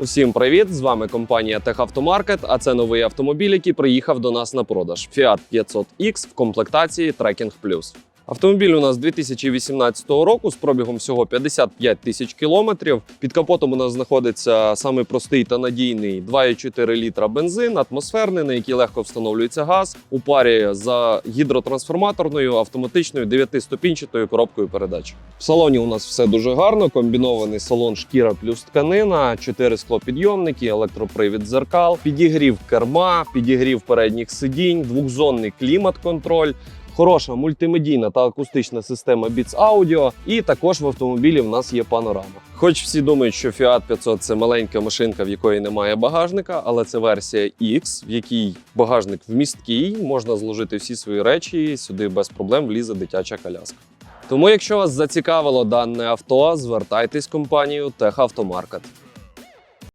Усім привіт! З вами компанія Техавтомаркет. А це новий автомобіль, який приїхав до нас на продаж Fiat 500X в комплектації Trekking Plus. Автомобіль у нас 2018 року з пробігом всього 55 тисяч кілометрів. Під капотом у нас знаходиться самий простий та надійний 2,4 літра бензин, атмосферний, на який легко встановлюється газ у парі за гідротрансформаторною автоматичною 9-ступінчатою коробкою передач. В салоні у нас все дуже гарно. Комбінований салон шкіра плюс тканина, 4 склопідйомники, електропривід дзеркал, підігрів керма, підігрів передніх сидінь, двохзонний клімат-контроль. Хороша мультимедійна та акустична система Beats Audio, і також в автомобілі в нас є панорама. Хоч всі думають, що Fiat 500 це маленька машинка, в якої немає багажника, але це версія X, в якій багажник вмісткий, можна зложити всі свої речі, і сюди без проблем влізе дитяча коляска. Тому, якщо вас зацікавило дане авто, звертайтесь в компанію Техавтомаркет.